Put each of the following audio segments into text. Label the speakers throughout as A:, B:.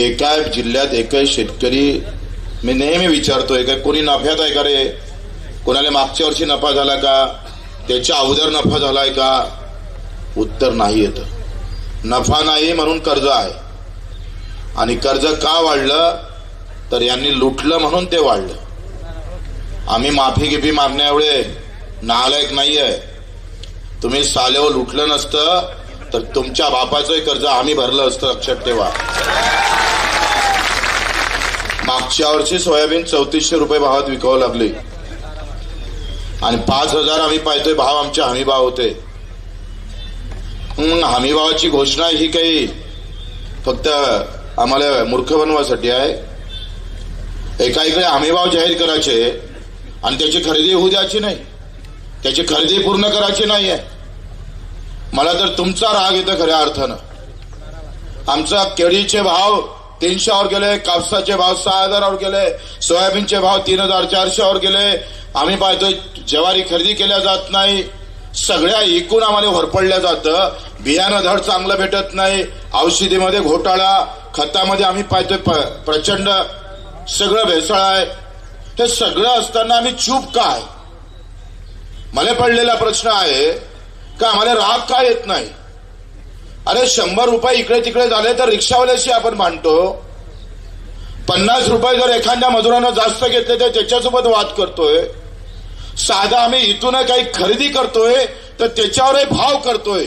A: एका जिल्ह्यात एकही शेतकरी मी नेहमी विचारतोय का कोणी नफ्यात आहे का रे? कोणाला मागच्या वर्षी नफा झाला का? त्याच्या अगोदर नफा झालाय का? उत्तर नाही येत. नफा नाही म्हणून कर्ज आहे. आणि कर्ज का वाढलं? तर यांनी लुटलं म्हणून ते वाढलं. आम्ही माफी गिफी मागण्या एवढे नालायक नाहीये. तुम्ही सालेवर लुटलं नसतं. तर तुमच्या बापाचंही कर्ज आम्ही भरलं असतं लक्षात ठेवा. मागच्या वर्षी सोयाबीन चौतीसशे रुपये भावात विकावं लागली. आणि पाच हजार आम्ही पाहतोय भाव आमचे हमी भाव होते हमीभावाची हमी भावाची घोषणा ही काही फक्त आम्हाला मूर्ख बनवासाठी आहे. एका इकडे हमी भाव जाहीर करायचे आणि त्याची खरेदी होऊ द्यायची नाही. त्याची खरेदी पूर्ण करायची नाही आहे मला तर तुमचा राग येतो खऱ्या अर्थानं. आमचा केळीचे भाव तीनशेवर गेले कापसाचे भाव सहा हजारावर गेले सोयाबीनचे भाव तीन हजार चारशेवर गेले. आम्ही पाहतोय ज्वारी खरेदी केल्या जात नाही सगळ्या एकूण आम्हाला होरपडल्या जातं. बियाणं धड चांगलं भेटत नाही औषधीमध्ये घोटाळा खतामध्ये आम्ही पाहतोय प- प्रचंड सगळं भेसळ आहे. हे सगळं असताना आम्ही चूप काय? मला पडलेला प्रश्न आहे का आम्हाला राग का येत नाही? अरे शंभर रुपये इकडे तिकडे झाले तर रिक्षावाल्याशी आपण मांडतो पन्नास रुपये जर एखाद्या मजुरानं जास्त घेतले तर त्याच्यासोबत वाद करतोय. साधा आम्ही इथून काही खरेदी करतोय तर त्याच्यावरही भाव करतोय.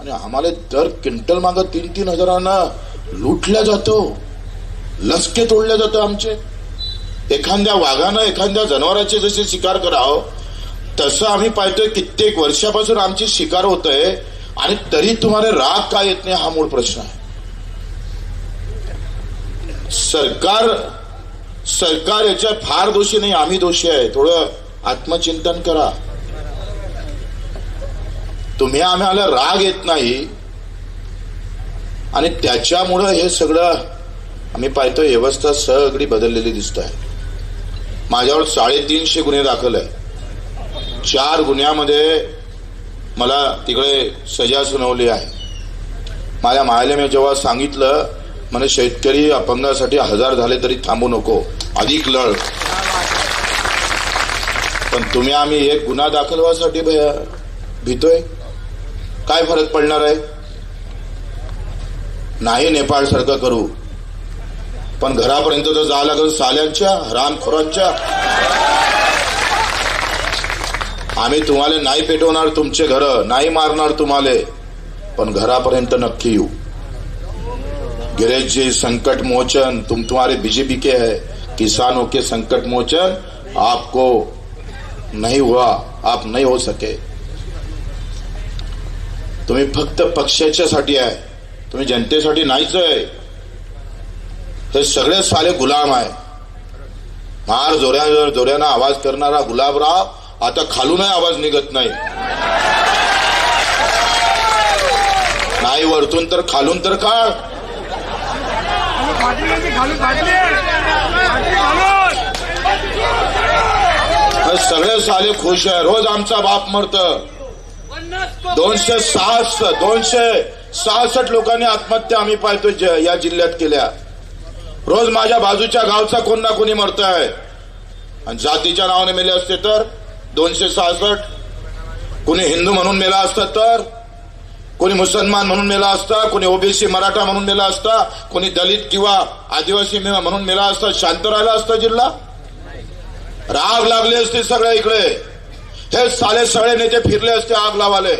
A: आणि आम्हाला दर क्विंटल माग तीन तीन हजारानं लुटल्या जातो. लसके तोडले जातं आमचे. एखाद्या वाघानं एखाद्या जनावराचे जसे शिकार करावं तसं आम्ही पाहतोय कित्येक वर्षापासून आमची शिकार होत आहे आणि तरी तुम्हाला राग का येत नाही हा मूळ प्रश्न आहे. सरकार सरकार याच्या फार दोषी नाही आम्ही दोषी आहे. थोडं आत्मचिंतन करा. तुम्ही आम्हाला राग येत नाही. आणि त्याच्यामुळं हे सगळं आम्ही पाहतोय व्यवस्था सगळी बदललेली दिसत आहे. माझ्यावर साडेतीनशे गुन्हे दाखल आहे चार गुन्ह्यामध्ये मला तिकडे सजा सुनावली आहे. माझ्या मायाला मी जेव्हा सांगितलं म्हणे शेतकरी अपंगासाठी हजार झाले तरी थांबू नको अधिक लढ. पण तुम्ही आम्ही एक गुन्हा दाखल व्हायसाठी भीतोय? काय फरक पडणार आहे? नाही नेपाळ सारखं करू. पण घरापर्यंत तर जावं लागेल साल्यांच्या हरामखोरांच्या आम्ही तुम्हाला नाही पेटवणार तुमचे घर नाही मारणार तुम्हाला पण घरापर्यंत नक्की येऊ. गिरीश जी संकट मोचन तुम तुम्हारे बीजेपी के है. किसानों के संकट मोचन आपको नहीं हुआ आप नहीं हो सके. तुम्ही फक्त पक्षाच्यासाठी आहे. तुम्ही जनतेसाठी नाहीच आहे. हे सगळे साले गुलाम आहे. फार जोऱ्या जोऱ्यानं आवाज करणारा गुलाबराव आता खालूनही आवाज निघत नाही. नाही वरतून तर खालून तर काळ. सगळे साले खुश आहे. रोज आमचा बाप मरत. दोनशे सहासष्ट दोनशे सहासष्ट लोकांनी आत्महत्या आम्ही पाहतो या जिल्ह्यात केल्या. रोज माझ्या बाजूच्या गावचा कोण ना कोणी मरत आहे आणि जातीच्या नावाने मेले असते तर? दोनशे सहासष्ट. कोणी हिंदू म्हणून मेला असता तर कोणी मुसलमान म्हणून मेला असता कोणी ओबीसी मराठा म्हणून मेला असता कोणी दलित किंवा आदिवासी मे- म्हणून मेला असता शांत राहिला असता जिल्हा? राग लागले असते सगळे इकडे. हे साले सगळे नेते फिरले असते आग लावाले.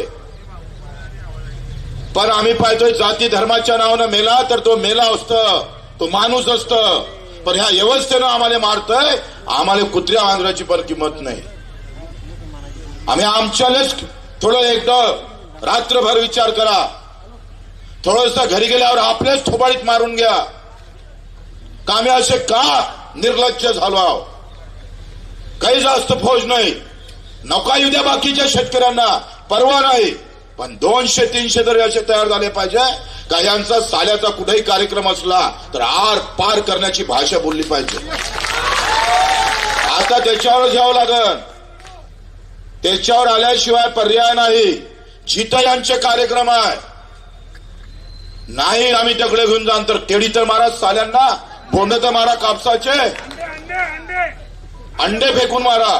A: पण आम्ही पाहतोय जाती धर्माच्या नावानं मेला तर तो मेला असत. तो माणूस असत. पण ह्या व्यवस्थेनं आम्हाला मारतय आम्हाला कुत्र्या मांजराची पण किंमत नाही. आम्ही आमच्यालाच थोडं एकदा रात्रभर विचार करा. थोडस घरी गेल्यावर आपल्याच थोबाडीत मारून घ्या. कामे असे का निर्लक्ष झालो आहो? काही जास्त फौज नाही. नका येऊ द्या बाकीच्या शेतकऱ्यांना. परवा नाही. पण दोनशे तीनशे तरी असे तयार झाले पाहिजे का यांचा साल्याचा कुठेही कार्यक्रम असला तर आर पार करण्याची भाषा बोलली पाहिजे. आता त्याच्यावर घ्यावं लागल. त्याच्यावर आल्याशिवाय पर्याय नाही. जिथं यांचे कार्यक्रम आहे. नाही आम्ही तकडे घेऊन जाण तर केडी तर मारा साल्यांना. बोंड तर मारा कापसाचे.
B: अंडे
A: फेकून मारा.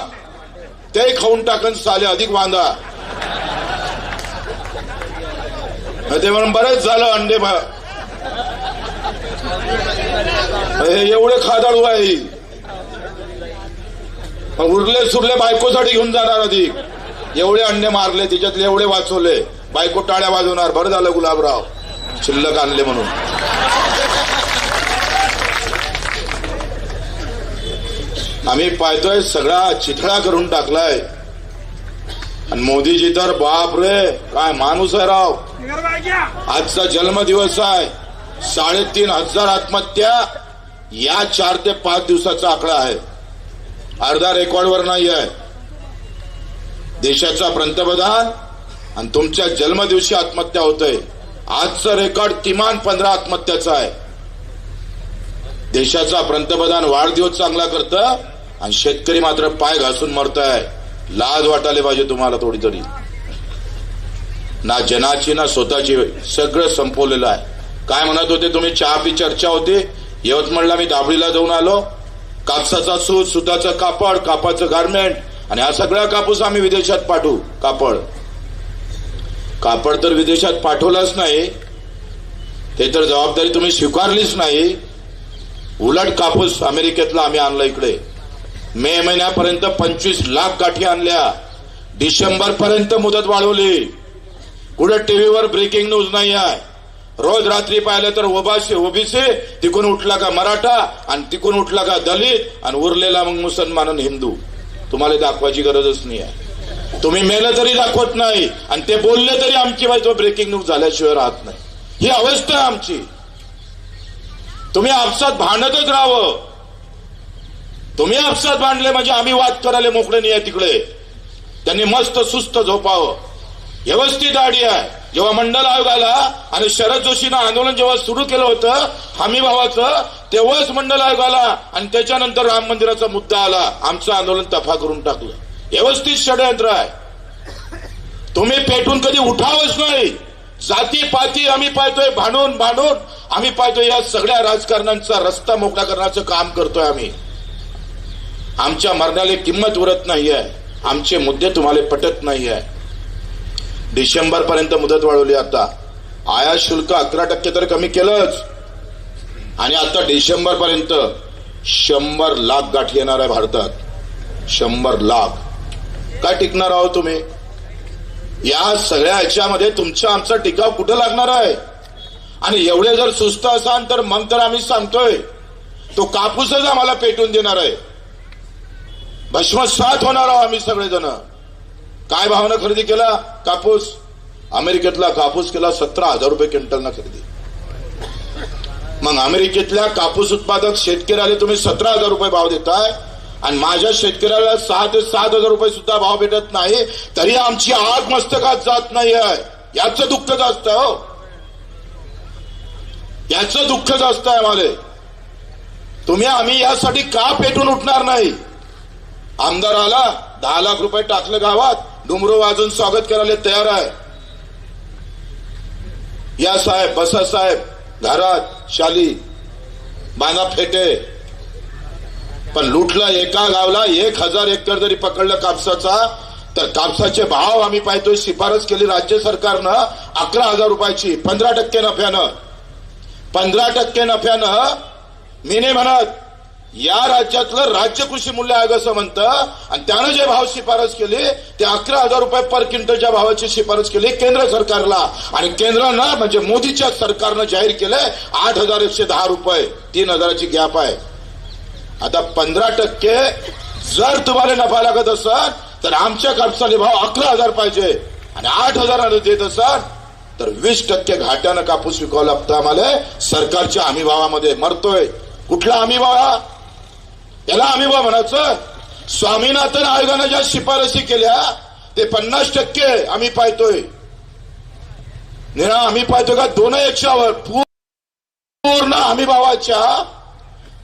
A: ते खाऊन टाकन साले अधिक बांधा ते म्हणून बरेच झालं अंडे एवढे खादाडू आहे. उरले सुरले बायकोसाठी घेऊन जाणार अधिक. एवढे अंडे मारले तिच्यातले एवढे वाचवले. बायको टाळ्या वाजवणार बरं झालं गुलाबराव. शिल्लक आणले म्हणून. आम्ही पाहतोय सगळा चिथळा करून टाकलाय. आणि मोदीजी तर बाप रे काय माणूस आहे राव. आजचा जन्मदिवस आहे. साडेतीन हजार आत्महत्या या चार ते पाच दिवसाचा आकडा आहे. अर्धा रेकॉर्डवर नाही आहे. देशाचा पंतप्रधान आणि तुमच्या जन्मदिवशी आत्महत्या होतय. आजचं रेकॉर्ड किमान पंधरा आत्महत्याचं आहे. देशाचा पंतप्रधान वाढदिवस चांगला करत आणि शेतकरी मात्र पाय घासून मरत आहे लाज वाटायला पाहिजे तुम्हाला थोडी तरी ना जनाची ना स्वतःची. सगळं संपवलेलं आहे. काय म्हणत होते तुम्ही? चहा पी चर्चा होती. यवतमाळला मी दाबळीला जाऊन आलो. कापसाचा सूत सुताचं कापड कापाचं गारमेंट आणि हा सगळा कापूस आम्ही विदेशात पाठवू. कापड. कापड तर विदेशात पाठवलंच नाही. ते तर जबाबदारी तुम्ही स्वीकारलीच नाही. उलट कापूस अमेरिकेतला आम्ही आणला इकडे. मे महिन्यापर्यंत पंचवीस लाख गाठी आणल्या. डिसेंबर पर्यंत मुदत वाढवली. कुठे टीव्हीवर ब्रेकिंग न्यूज नाही आहे. रोज रात्री पाहिलं तर ओबासी ओबीसी तिकून उठला का मराठा आणि तिकून उठला का दलित आणि उरलेला मग मुसलमान आणि हिंदू. तुम्हाला दाखवायची गरजच नाही आहे. तुम्ही मेलं तरी दाखवत नाही आणि ते बोलले तरी आमची बाजू ब्रेकिंग न्यूज झाल्याशिवाय राहत नाही. ही अवस्था आहे आमची. तुम्ही आपसात भांडतच राहावं. तुम्ही आपसात भांडले म्हणजे आम्ही वाद करायला मोकळे नाही आहे तिकडे. त्यांनी मस्त सुस्त झोपावं. व्यवस्थित आडी आहे. जेव्हा मंडल आयोग आला आणि शरद जोशीनं आंदोलन जेव्हा सुरू केलं होतं हमी भावाचं तेव्हाच मंडल आयोग आला आणि त्याच्यानंतर राम मंदिराचा मुद्दा आला. आमचं आंदोलन तफा करून टाकलं. व्यवस्थित षडयंत्र आहे. तुम्ही पेटून कधी उठावच नाही. जाती पाती आम्ही पाहतोय भांडून भांडून आम्ही पाहतोय या सगळ्या राजकारण्यांचा रस्ता मोकळा करण्याचं काम करतोय आम्ही. आमच्या मरणाला किंमत उरत नाहीये. आमचे मुद्दे तुम्हाला पटत नाहीये. डिसेंबर पर्यंत मुदत वाढवली आता. आयात शुल्क अकरा टक्के तर कमी केलंच. आणि आता डिसेंबर पर्यंत शंभर लाख गाठी येणार आहे भारतात. शंभर लाख. काय टिकणार आहोत तुम्ही? या सगळ्या ह्याच्यामध्ये तुमचा आमचा टिकाव कुठं लागणार आहे? आणि एवढे जर सुस्त असाल तर मग तर आम्ही सांगतोय. तो कापूसच आम्हाला पेटून देणार आहे. भस्मसात होणार आहोत आम्ही सगळेजण. काय भावनं खरेदी केला? कापूस. अमेरिकेतला कापूस केला सतरा हजार रुपये क्विंटलनं खरेदी. मग अमेरिकेतल्या कापूस उत्पादक शेतकऱ्याला तुम्ही सतरा हजार रुपये भाव देताय आणि माझ्या शेतकऱ्याला सहा ते सात हजार रुपये सुद्धा भाव भेटत नाही तरी आमची आग मस्तकात जात नाही आहे याचं दुःख जास्त हो. याचं दुःख जास्त आहे मला तुम्ही आम्ही यासाठी का पेटून उठणार नाही? आमदार आला दहा लाख रुपये टाकलं गावात डुमरो वाजून स्वागत करायला तयार आहे. या साहेब बसा साहेब घरात शाली बाना फेटे. पण लुटला एका गावला एक हजार एकर जरी पकडलं कापसाचा तर कापसाचे भाव आम्ही पाहतोय शिफारस केली राज्य सरकारनं अकरा हजार रुपयाची पंधरा टक्के नफ्यानं. पंधरा टक्के नफ्यानं मी नाही म्हणत या राज्यातलं राज्य कृषी मूल्य आयोग असं म्हणतं आणि त्यानं जे भाव शिफारस केली ते अकरा हजार रुपये पर क्विंटलच्या भावाची शिफारस केली केंद्र सरकारला. आणि केंद्रानं म्हणजे मोदीच्या सरकारनं जाहीर केलंय आठ हजार एकशे दहा रुपये तीन हजाराची गॅप आहे. आता पंधरा टक्के जर तुम्हाला नफा लागत असाल तर आमच्या कापसाने भाव अकरा हजार पाहिजे. आणि आठ हजाराने देत असाल तर वीस टक्के घाट्यानं कापूस विकावा लागतो आम्हाला. सरकारच्या हमी भावामध्ये मरतोय. कुठला हमी भाव याला आम्ही बा म्हणायचं स्वामीनाथन आयोगानं ज्या शिफारसी केल्या ते पन्नास टक्के आम्ही पाहतोय. निरा आम्ही पाहतोय का दोन एकशावर पूर्ण हमी भावाच्या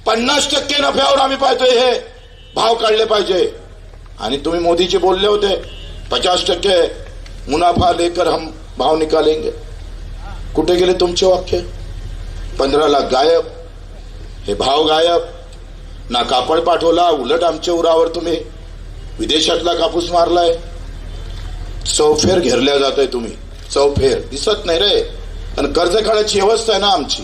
A: पन्नास टक्के नफ्यावर आम्ही पाहतोय हे भाव काढले पाहिजे. आणि तुम्ही मोदीचे बोलले होते पचास टक्के मुनाफा लेकर हम भाव निकालेंगे. कुठे गेले तुमचे वाक्य? पंधरा लाख गायब. हे भाव गायब. ना कापड पाठवला उलट आमच्या उरावर तुम्ही विदेशातला कापूस मारलाय. चौफेर घेरल्या जात आहे तुम्ही. चौफेर. दिसत नाही रे. आणि कर्ज काढायची व्यवस्था आहे ना आमची.